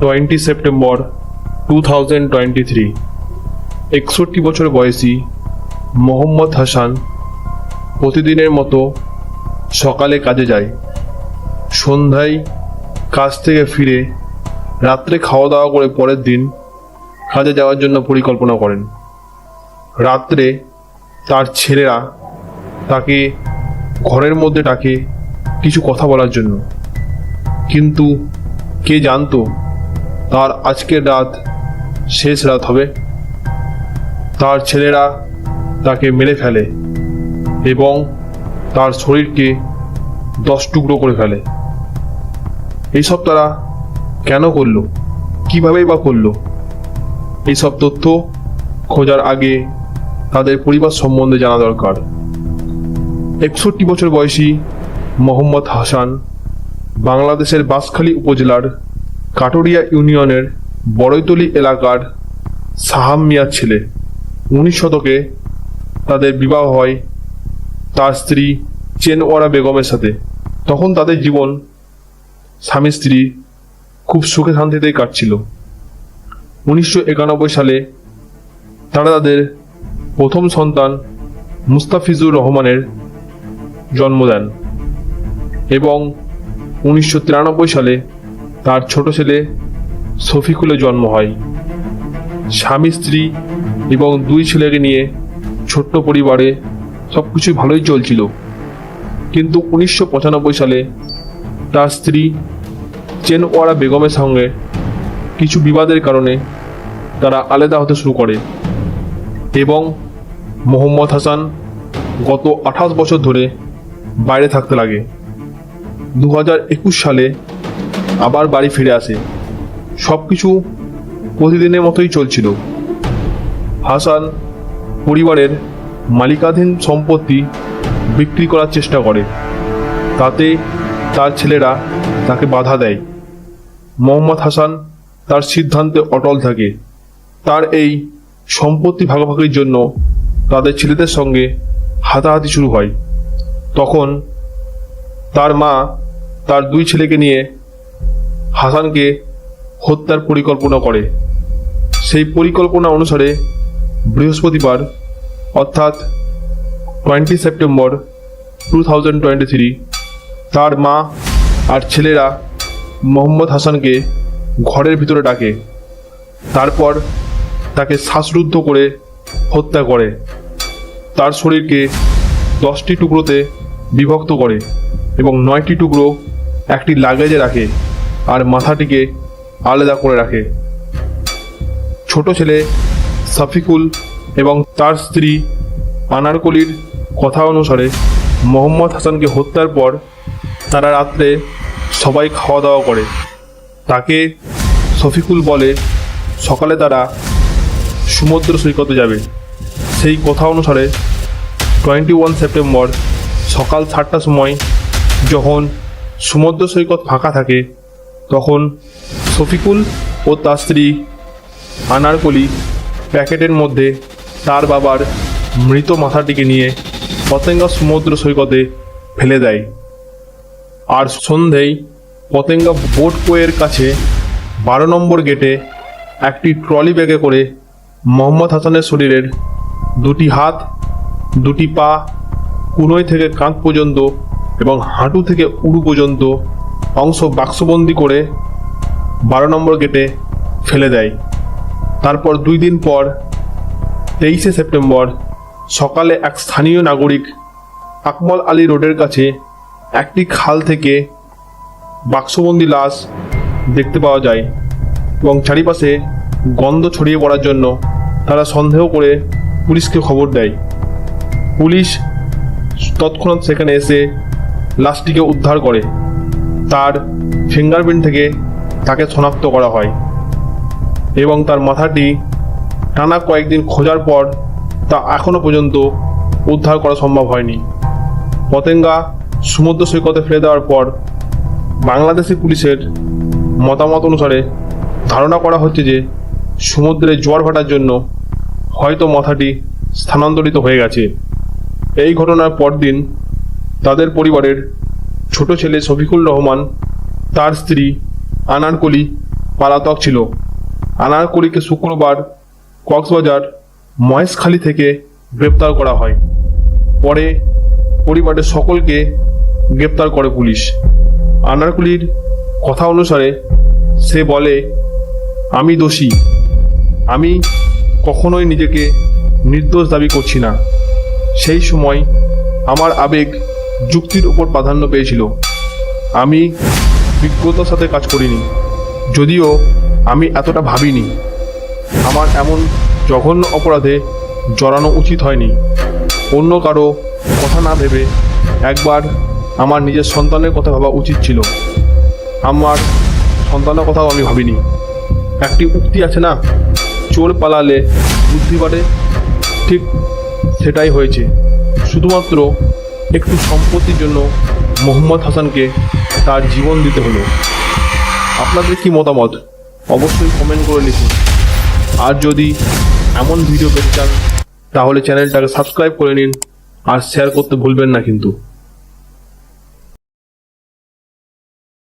Twenty September two thousand twenty three. একষট্টি বছর বয়সী মোহাম্মদ হাসান প্রতিদিনের মতো সকালে কাজে যায়। সন্ধ্যায় কাজ থেকে ফিরে রাত্রে খাওয়া দাওয়া করে পরের দিন কাজে যাওয়ার জন্য পরিকল্পনা করেন। রাত্রে তার ছেলেরা তাকে ঘরের মধ্যে ডাকে কিছু কথা বলার জন্য। কিন্তু কে জানতো তার আজকের রাত শেষ রাত হবে। তার ছেলেরা তাকে মেরে ফেলে এবং তার শরীরকে দশ টুকরো করে ফেলে। এইসব তারা কেন করল? কিভাবেই বা করল? এইসব তথ্য খোঁজার আগে তাদের পরিবার সম্বন্ধে জানা দরকার। একষট্টি বছর বয়সী মোহাম্মদ হাসান বাংলাদেশের বাঁশখালী উপজেলার কাটোরিয়া ইউনিয়নের বড়ইতলি এলাকার সাহাম মিয়ার ছেলে। উনিশ শতকে তাদের বিবাহ হয় তার স্ত্রী চেনওয়ারা বেগমের সাথে। তখন তাদের জীবন স্বামী স্ত্রী খুব সুখে শান্তিতেই কাটছিল। উনিশশো একানব্বই সালে তারা তাদের প্রথম সন্তান মুস্তাফিজুর রহমানের জন্ম দেন এবং উনিশশো তিরানব্বই সালে তার ছোট ছেলে শফিকুলের জন্ম হয়। স্বামী, স্ত্রী এবং দুই ছেলেকে নিয়ে ছোট্ট পরিবারে সব কিছু ভালোই চলছিল। কিন্তু উনিশশো পঁচানব্বই সালে তার স্ত্রী চেনওয়ারা বেগমের সঙ্গে কিছু বিবাদের কারণে তারা আলাদা হতে শুরু করে এবং মোহাম্মদ হাসান গত আঠাশ বছর ধরে বাইরে থাকতে লাগে। দু হাজার একুশ সালে আবার বাড়ি ফিরে আসে। সব কিছু প্রতিদিনের মতোই চলছিল। হাসান পরিবারের মালিকাধীন সম্পত্তি বিক্রি করার চেষ্টা করে। তাতে তার ছেলেরা তাকে বাধা দেয়। মোহাম্মদ হাসান তার সিদ্ধান্তে অটল থাকে। তার এই সম্পত্তি ভাগাভাগির জন্য তাদের ছেলেদের সঙ্গে হাতাহাতি শুরু হয়। তখন তার মা তার দুই ছেলেকে নিয়ে হাসানকে হত্যার পরিকল্পনা করে। সেই পরিকল্পনা অনুসারে বৃহস্পতিবার, অর্থাৎ twenty September two thousand twenty three তার মা আর ছেলেরা মোহাম্মদ হাসানকে ঘরের ভিতরে ডাকে। তারপর তাকে শ্বাসরুদ্ধ করে হত্যা করে। তার শরীরকে দশটি টুকরোতে বিভক্ত করে এবং নয়টি টুকরো একটি লাগেজে রাখে। আর মাথাটিকে আলাদা করে রাখে। ছোট ছেলে সাফিকুল এবং তার স্ত্রী আনারকলির কথা অনুসারে মোহাম্মদ হাসানকে হত্যার পর তারা রাত্রে সবাই খাওয়া দাওয়া করে। তাকে শফিকুল বলে, সকালে তারা সমুদ্র সৈকতে যাবে। সেই কথা অনুসারে টোয়েন্টি ওয়ান সেপ্টেম্বর সকাল সাতটার সময় যখন সমুদ্র সৈকত ফাঁকা থাকে তখন শফিকুল ও তার স্ত্রী আনারকলি প্যাকেটের মধ্যে তার বাবার মৃত মাথাটিকে নিয়ে পতেঙ্গা সমুদ্র সৈকতে ফেলে দেয়। আর সন্ধেয় পতেঙ্গা বোট কোয়ের কাছে বারো নম্বর গেটে একটি ট্রলি ব্যাগে করে মোহাম্মদ হাসানের শরীরের দুটি হাত, দুটি পা কুনোই থেকে কাঁধ পর্যন্ত এবং হাঁটু থেকে উড়ু পর্যন্ত অংশ বাক্সবন্দি করে বারো নম্বর গেটে ফেলে দেয়। তারপর দুই দিন পর, তেইশে সেপ্টেম্বর, সকালে এক স্থানীয় নাগরিক আকমল আলী রোডের কাছে একটি খাল থেকে বাক্সবন্দি লাশ দেখতে পাওয়া যায় এবং চারিপাশে গন্ধ ছড়িয়ে পড়ার জন্য তারা সন্দেহ করে পুলিশকে খবর দেয়। পুলিশ তৎক্ষণাৎ সেখানে এসে লাশটিকে উদ্ধার করে। তার ফিঙ্গারপ্রিন্ট থেকে তাকে শনাক্ত করা হয় এবং তার মাথাটি টানা কয়েকদিন খোঁজার পর তা এখনও পর্যন্ত উদ্ধার করা সম্ভব হয়নি। পতেঙ্গা সমুদ্র সৈকতে ফেলে দেওয়ার পর বাংলাদেশি পুলিশের মতামত অনুসারে ধারণা করা হচ্ছে যে সমুদ্রে জোয়ার ভাটার জন্য হয়তো মাথাটি স্থানান্তরিত হয়ে গেছে। এই ঘটনার পরদিন তাদের পরিবারের ছোট ছেলে শফিকুল রহমান, তার স্ত্রী আনারকলি পালাতক ছিল। আনারকলিকে শুক্রবার কক্সবাজার মহেশখালী থেকে গ্রেপ্তার করা হয়। পরে পরিবারের সকলকে গ্রেপ্তার করে পুলিশ। আনারকুলির কথা অনুসারে সে বলে, আমি দোষী। আমি কখনোই নিজেকে নির্দোষ দাবি করছি না। সেই সময় আমার আবেগ যুক্তির উপর প্রাধান্য পেয়েছিল। আমি বিজ্ঞতার সাথে কাজ করিনি। যদিও আমি এতটা ভাবিনি। আমার এমন জঘন্য অপরাধে জড়ানো উচিত হয়নি। অন্য কারও কথা না ভেবে একবার আমার নিজের সন্তানের কথা ভাবা উচিত ছিল। আমার সন্তানের কথাও আমি ভাবিনি। একটি উক্তি আছে না? চোর পালালে বুদ্ধি বাড়ে। ঠিক সেটাই হয়েছে। শুধুমাত্র একটু সম্পত্তির জন্য মোহাম্মদ হাসানকে তার জীবন দিতে হলো। আপনাদের কি মতামত? অবশ্যই কমেন্ট করে লিখুন। আর যদি এমন ভিডিও পেতে চান, তাহলে চ্যানেলটাকে সাবস্ক্রাইব করে নিন আর শেয়ার করতে ভুলবেন না কিন্তু।